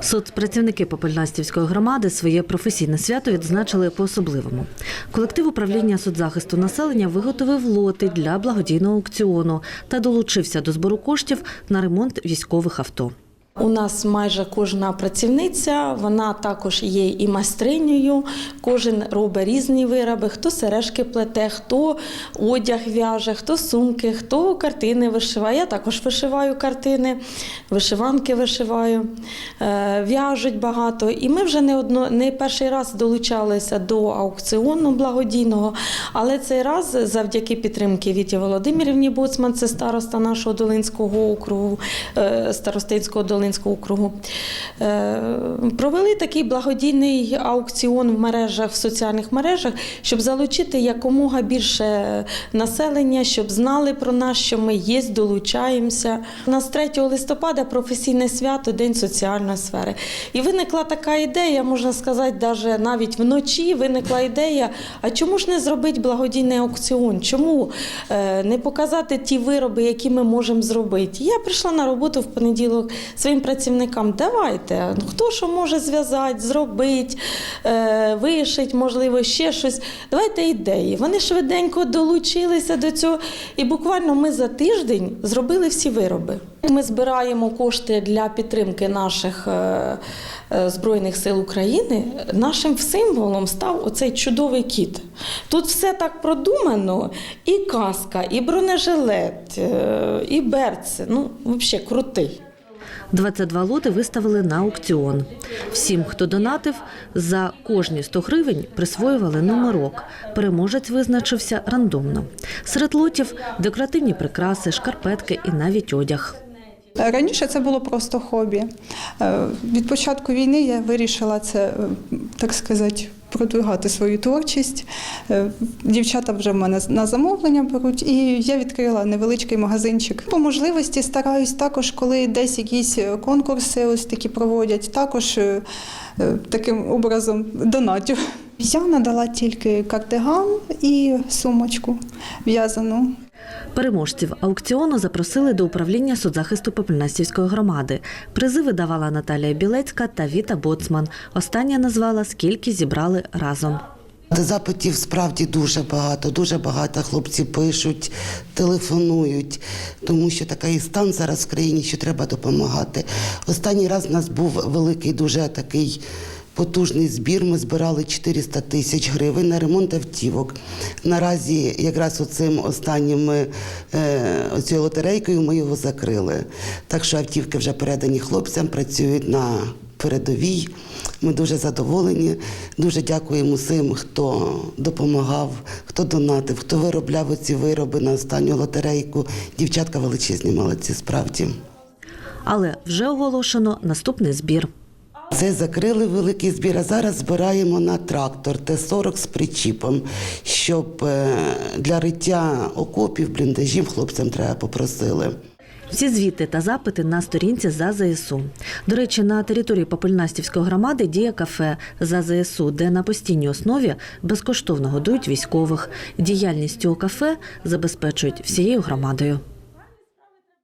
Соцпрацівники Попельнастівської громади своє професійне свято відзначили по-особливому. Колектив управління соцзахисту населення виготовив лоти для благодійного аукціону та долучився до збору коштів на ремонт військових авто. У нас майже кожна працівниця, вона також є і майстринею. Кожен робить різні вироби. Хто сережки плете, хто одяг в'яже, хто сумки, хто картини вишиває. Я також вишиваю картини, вишиванки вишиваю, е, в'яжуть багато. І ми вже не одно не перший раз долучалися до аукціону благодійного, але цей раз завдяки підтримки Віті Володимирівні Боцман, це староста нашого Долинського округу, е, старостинського Долинського округу. е, Провели такий благодійний аукціон в мережах, в соціальних мережах, щоб залучити якомога більше населення, щоб знали про нас, що ми є, долучаємося. У нас 3 листопада професійне свято, День соціальної сфери. І виникла така ідея, можна сказати, навіть вночі виникла ідея: а чому ж не зробити благодійний аукціон? Чому е, не показати ті вироби, які ми можемо зробити? Я прийшла на роботу в понеділок своїм працівникам. Давайте, хто що може зв'язати, зробити, е, вишити, можливо, ще щось. Давайте ідеї. Вони швиденько долучилися до цього, і буквально ми за тиждень зробили всі вироби. Ми збираємо кошти для підтримки наших е, е, Збройних сил України. Нашим символом став оцей чудовий кіт. Тут все так продумано: і каска, і бронежилет, і берці. Ну, взагалі крутий. 22 лоти виставили на аукціон. Всім, хто донатив, за кожні 100 гривень присвоювали номерок. Переможець визначився рандомно. Серед лотів декоративні прикраси, шкарпетки і навіть одяг. Раніше це було просто хобі. Е, Від початку війни я вирішила це, е, так сказати, продвигати свою творчість. Е, Дівчата вже в мене на замовлення беруть, і я відкрила невеличкий магазинчик. По можливості стараюсь також, коли десь якісь конкурси ось такі проводять, також е, е, таким образом донатю. Я надала тільки кардиган і сумочку в'язану. Переможців аукціону запросили до управління соцзахисту Попельнастівської громади. Призи видавала Наталія Білецька та Віта Боцман. Остання назвала скільки зібрали разом. Запитів справді дуже багато. Дуже багато хлопці пишуть, телефонують, тому що такий стан зараз в країні, що треба допомагати. Останній раз у нас був великий, дуже такий. Потужний збір. Ми збирали 400 тисяч гривень на ремонт автівок. Наразі, якраз оцим останнім е, оцією лотерейкою ми його закрили. Так що автівки вже передані хлопцям, працюють на передовій. Ми дуже задоволені. Дуже дякуємо всім, хто допомагав, хто донатив, хто виробляв оці вироби на останню лотерейку. Дівчатка величезні, молодці, справді. Але вже оголошено наступний збір. Це закрили великий збір. А зараз збираємо на трактор Т-40 з причіпом, щоб е, для риття окопів, бліндажів хлопцям треба попросили. Всі звіти та запити на сторінці за ЗСУ. До речі, на території Попельнастівської громади діє кафе за ЗСУ, де на постійній основі безкоштовно годують військових. Діяльність цього кафе забезпечують всією громадою.